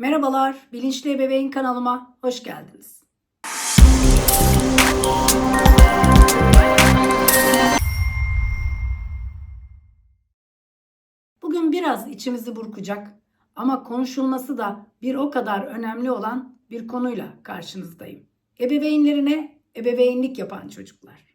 Merhabalar, Bilinçli Ebeveyn kanalıma hoş geldiniz. Bugün biraz içimizi burkacak ama konuşulması da bir o kadar önemli olan bir konuyla karşınızdayım. Ebeveynlerine ebeveynlik yapan çocuklar.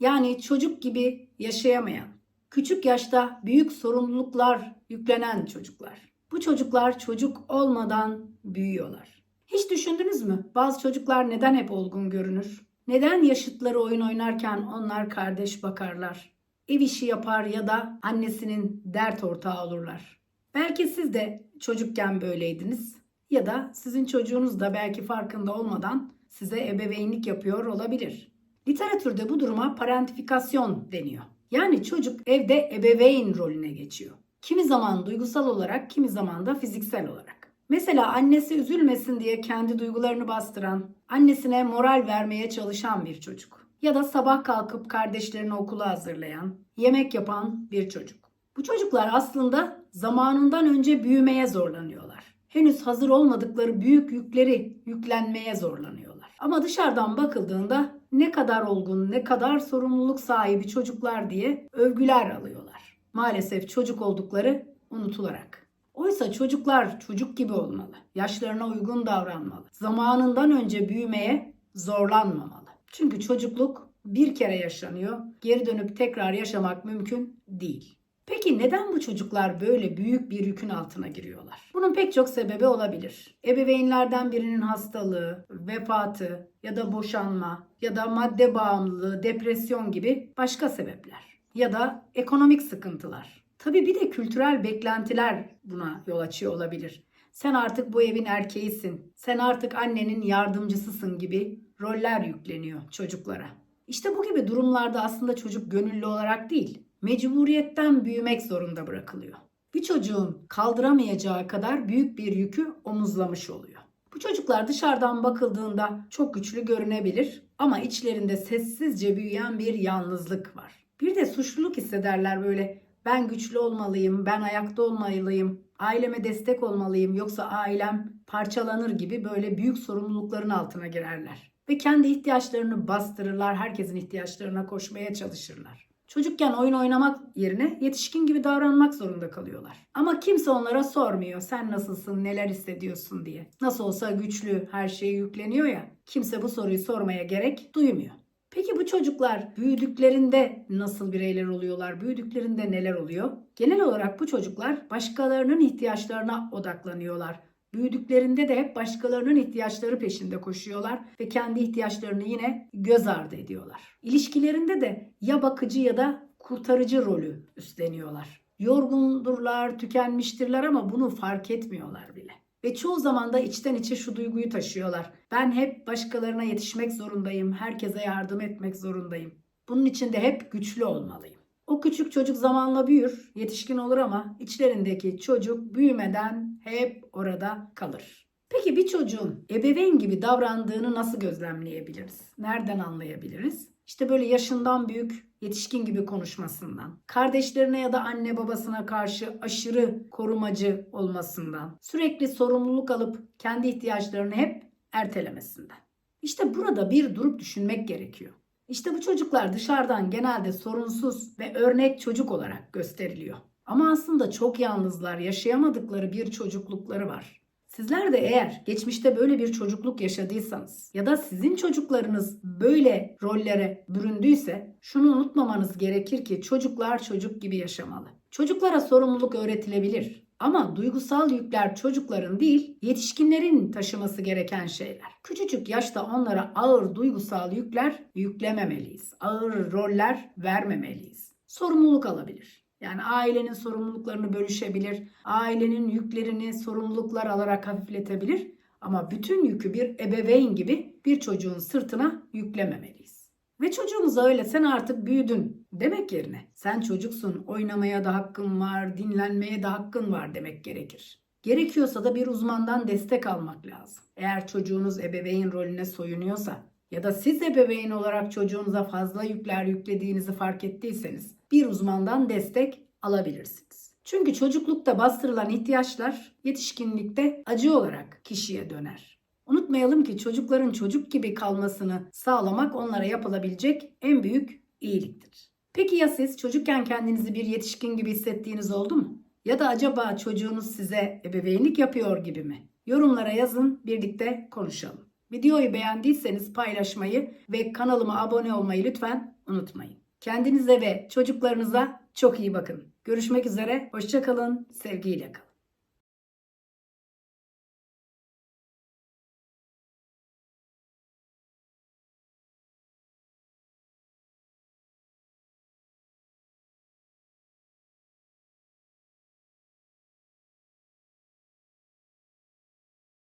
Yani çocuk gibi yaşayamayan, küçük yaşta büyük sorumluluklar yüklenen çocuklar. Bu çocuklar çocuk olmadan büyüyorlar. Hiç düşündünüz mü? Bazı çocuklar neden hep olgun görünür? Neden yaşıtları oyun oynarken onlar kardeş bakarlar? Ev işi yapar ya da annesinin dert ortağı olurlar. Belki siz de çocukken böyleydiniz ya da sizin çocuğunuz da belki farkında olmadan size ebeveynlik yapıyor olabilir. Literatürde bu duruma parentifikasyon deniyor. Yani çocuk evde ebeveyn rolüne geçiyor. Kimi zaman duygusal olarak, kimi zaman da fiziksel olarak. Mesela annesi üzülmesin diye kendi duygularını bastıran, annesine moral vermeye çalışan bir çocuk. Ya da sabah kalkıp kardeşlerini okula hazırlayan, yemek yapan bir çocuk. Bu çocuklar aslında zamanından önce büyümeye zorlanıyorlar. Henüz hazır olmadıkları büyük yükleri yüklenmeye zorlanıyorlar. Ama dışarıdan bakıldığında ne kadar olgun, ne kadar sorumluluk sahibi çocuklar diye övgüler alıyorlar. Maalesef çocuk oldukları unutularak. Oysa çocuklar çocuk gibi olmalı. Yaşlarına uygun davranmalı. Zamanından önce büyümeye zorlanmamalı. Çünkü çocukluk bir kere yaşanıyor. Geri dönüp tekrar yaşamak mümkün değil. Peki neden bu çocuklar böyle büyük bir yükün altına giriyorlar? Bunun pek çok sebebi olabilir. Ebeveynlerden birinin hastalığı, vefatı ya da boşanma ya da madde bağımlılığı, depresyon gibi başka sebepler. Ya da ekonomik sıkıntılar. Tabii bir de kültürel beklentiler buna yol açıyor olabilir. Sen artık bu evin erkeğisin. Sen artık annenin yardımcısısın gibi roller yükleniyor çocuklara. İşte bu gibi durumlarda aslında çocuk gönüllü olarak değil, mecburiyetten büyümek zorunda bırakılıyor. Bir çocuğun kaldıramayacağı kadar büyük bir yükü omuzlamış oluyor. Bu çocuklar dışarıdan bakıldığında çok güçlü görünebilir ama içlerinde sessizce büyüyen bir yalnızlık var. Bir de suçluluk hissederler böyle ben güçlü olmalıyım, ben ayakta olmalıyım, aileme destek olmalıyım yoksa ailem parçalanır gibi böyle büyük sorumlulukların altına girerler. Ve kendi ihtiyaçlarını bastırırlar, herkesin ihtiyaçlarına koşmaya çalışırlar. Çocukken oyun oynamak yerine yetişkin gibi davranmak zorunda kalıyorlar. Ama kimse onlara sormuyor sen nasılsın, neler hissediyorsun diye. Nasıl olsa güçlü, her şeye yükleniyor ya. Kimse bu soruyu sormaya gerek duymuyor. Peki bu çocuklar büyüdüklerinde nasıl bireyler oluyorlar? Büyüdüklerinde neler oluyor? Genel olarak bu çocuklar başkalarının ihtiyaçlarına odaklanıyorlar. Büyüdüklerinde de hep başkalarının ihtiyaçları peşinde koşuyorlar ve kendi ihtiyaçlarını yine göz ardı ediyorlar. İlişkilerinde de ya bakıcı ya da kurtarıcı rolü üstleniyorlar. Yorgundurlar, tükenmiştirler ama bunu fark etmiyorlar bile. Ve çoğu zaman da içten içe şu duyguyu taşıyorlar. Ben hep başkalarına yetişmek zorundayım, herkese yardım etmek zorundayım. Bunun için de hep güçlü olmalıyım. O küçük çocuk zamanla büyür, yetişkin olur ama içlerindeki çocuk büyümeden hep orada kalır. Peki bir çocuğun ebeveyn gibi davrandığını nasıl gözlemleyebiliriz? Nereden anlayabiliriz? İşte böyle yaşından büyük, yetişkin gibi konuşmasından, kardeşlerine ya da anne babasına karşı aşırı korumacı olmasından, sürekli sorumluluk alıp kendi ihtiyaçlarını hep ertelemesinden. İşte burada bir durup düşünmek gerekiyor. İşte bu çocuklar dışarıdan genelde sorunsuz ve örnek çocuk olarak gösteriliyor. Ama aslında çok yalnızlar, yaşayamadıkları bir çocuklukları var. Sizler de eğer geçmişte böyle bir çocukluk yaşadıysanız ya da sizin çocuklarınız böyle rollere büründüyse şunu unutmamanız gerekir ki çocuklar çocuk gibi yaşamalı. Çocuklara sorumluluk öğretilebilir ama duygusal yükler çocukların değil, yetişkinlerin taşıması gereken şeyler. Küçücük yaşta onlara ağır duygusal yükler yüklememeliyiz. Ağır roller vermemeliyiz. Sorumluluk alabilir. Yani ailenin sorumluluklarını bölüşebilir, ailenin yüklerini sorumluluklar alarak hafifletebilir ama bütün yükü bir ebeveyn gibi bir çocuğun sırtına yüklememeliyiz. Ve çocuğumuza öyle sen artık büyüdün demek yerine sen çocuksun, oynamaya da hakkın var, dinlenmeye de hakkın var demek gerekir. Gerekiyorsa da bir uzmandan destek almak lazım. Eğer çocuğunuz ebeveyn rolüne soyunuyorsa ya da siz ebeveyn olarak çocuğunuza fazla yükler yüklediğinizi fark ettiyseniz bir uzmandan destek alabilirsiniz. Çünkü çocuklukta bastırılan ihtiyaçlar yetişkinlikte acı olarak kişiye döner. Unutmayalım ki çocukların çocuk gibi kalmasını sağlamak onlara yapılabilecek en büyük iyiliktir. Peki ya siz çocukken kendinizi bir yetişkin gibi hissettiğiniz oldu mu? Ya da acaba çocuğunuz size ebeveynlik yapıyor gibi mi? Yorumlara yazın, birlikte konuşalım. Videoyu beğendiyseniz paylaşmayı ve kanalıma abone olmayı lütfen unutmayın. Kendinize ve çocuklarınıza çok iyi bakın. Görüşmek üzere, hoşçakalın, sevgiyle kalın.